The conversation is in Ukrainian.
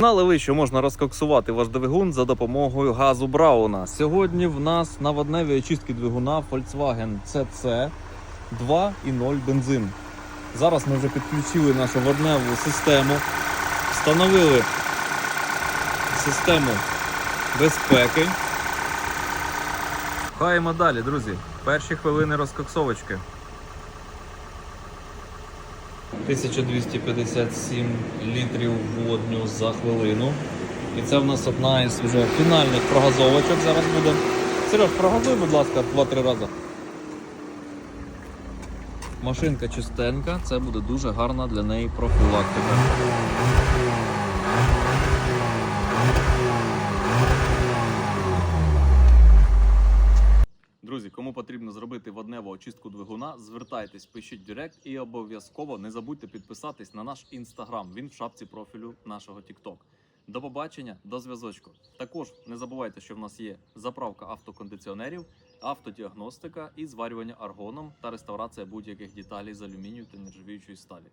Знали ви, що можна розкоксувати ваш двигун за допомогою газу Брауна. Сьогодні в нас на водневій очистці двигуна Volkswagen CC 2.0 бензин. Зараз ми вже підключили нашу водневу систему, встановили систему безпеки. Хаємо далі, друзі. Перші хвилини розкоксовочки. 1257 літрів водню за хвилину. І це в нас одна із вже фінальних прогазовочок зараз буде. Сереж, прогазуй, будь ласка, 2-3 рази. Машинка чистенька, це буде дуже гарна для неї профілактика. Друзі, кому потрібно зробити водневу очистку двигуна, звертайтесь, пишіть Директ і обов'язково не забудьте підписатись на наш інстаграм. Він в шапці профілю нашого TikTok. До побачення, до зв'язочку. Також не забувайте, що в нас є заправка автокондиціонерів, автодіагностика і зварювання аргоном та реставрація будь-яких деталей з алюмінію та нержавіючої сталі.